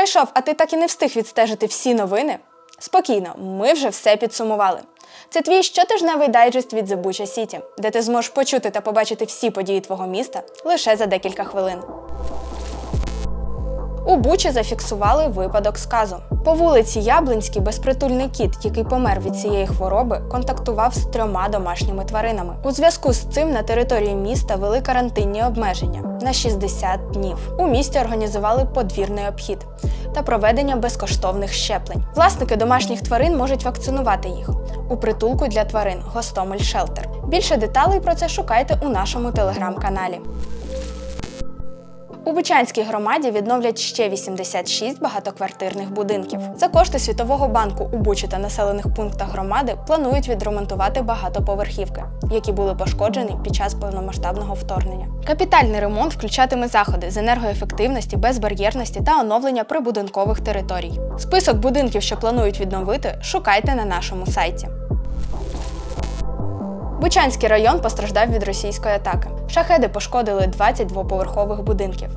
пройшов, а ти так і не встиг відстежити всі новини? Спокійно, ми вже все підсумували. Це твій щотижневий дайджест від Bucha City, де ти зможеш почути та побачити всі події твого міста лише за декілька хвилин. У Бучі зафіксували випадок сказу. По вулиці Яблинській безпритульний кіт, який помер від цієї хвороби, контактував з трьома домашніми тваринами. У зв'язку з цим на території міста вели карантинні обмеження на 60 днів. У місті організували подвірний обхід та проведення безкоштовних щеплень. Власники домашніх тварин можуть вакцинувати їх у притулку для тварин Гостомель Шелтер. Більше деталей про це шукайте у нашому телеграм-каналі. У Бучанській громаді відновлять ще 86 багатоквартирних будинків. За кошти Світового банку у Бучі та населених пунктах громади планують відремонтувати багатоповерхівки, які були пошкоджені під час повномасштабного вторгнення. Капітальний ремонт включатиме заходи з енергоефективності, безбар'єрності та оновлення прибудинкових територій. Список будинків, що планують відновити, шукайте на нашому сайті. Бучанський район постраждав від російської атаки. Шахеди пошкодили 20 двоповерхових будинків,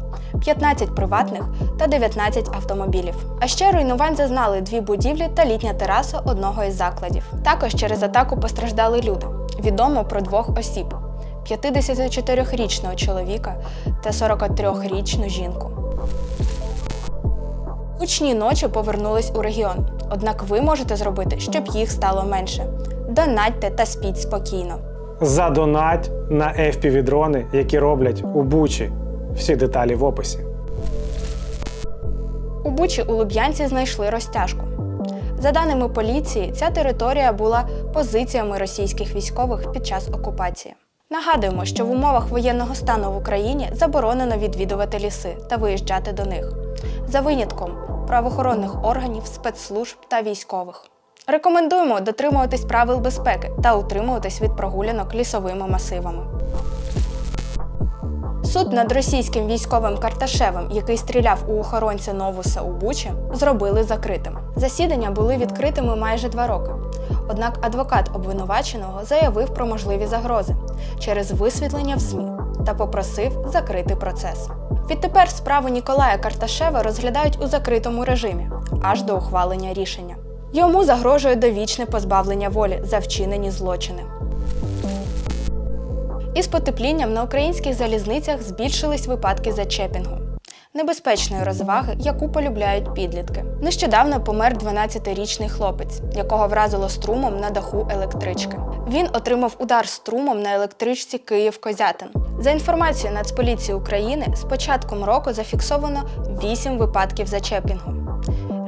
15 приватних та 19 автомобілів. А ще руйнувань зазнали дві будівлі та літня тераса одного із закладів. Також через атаку постраждали люди. Відомо про двох осіб: 54-річного чоловіка та 43-річну жінку. Гучні ночі повернулись у регіон, однак ви можете зробити, щоб їх стало менше. Донатьте та спіть спокійно. Задонать на FPV-дрони, які роблять у Бучі. Всі деталі в описі. У Бучі у Луб'янці знайшли розтяжку. За даними поліції, ця територія була позиціями російських військових під час окупації. Нагадуємо, що в умовах воєнного стану в Україні заборонено відвідувати ліси та виїжджати до них за винятком правоохоронних органів, спецслужб та військових. Рекомендуємо дотримуватись правил безпеки та утримуватись від прогулянок лісовими масивами. Суд над російським військовим Карташевим, який стріляв у охоронця Новуса у Бучі, зробили закритим. Засідання були відкритими майже два роки. Однак адвокат обвинуваченого заявив про можливі загрози через висвітлення в ЗМІ та попросив закрити процес. Відтепер справу Ніколая Карташева розглядають у закритому режимі аж до ухвалення рішення. Йому загрожує довічне позбавлення волі за вчинені злочини. Із потеплінням на українських залізницях збільшились випадки зачепінгу. Небезпечної розваги, яку полюбляють підлітки. Нещодавно помер 12-річний хлопець, якого вразило струмом на даху електрички. Він отримав удар струмом на електричці Київ-Козятин. За інформацією Нацполіції України, з початком року зафіксовано 8 випадків зачепінгу,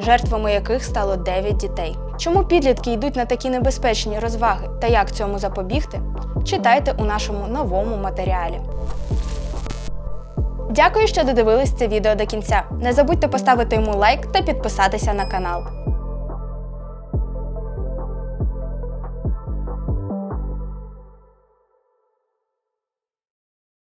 жертвами яких стало 9 дітей. Чому підлітки йдуть на такі небезпечні розваги та як цьому запобігти? Читайте у нашому новому матеріалі. Дякую, що додивились це відео до кінця. Не забудьте поставити йому лайк та підписатися на канал.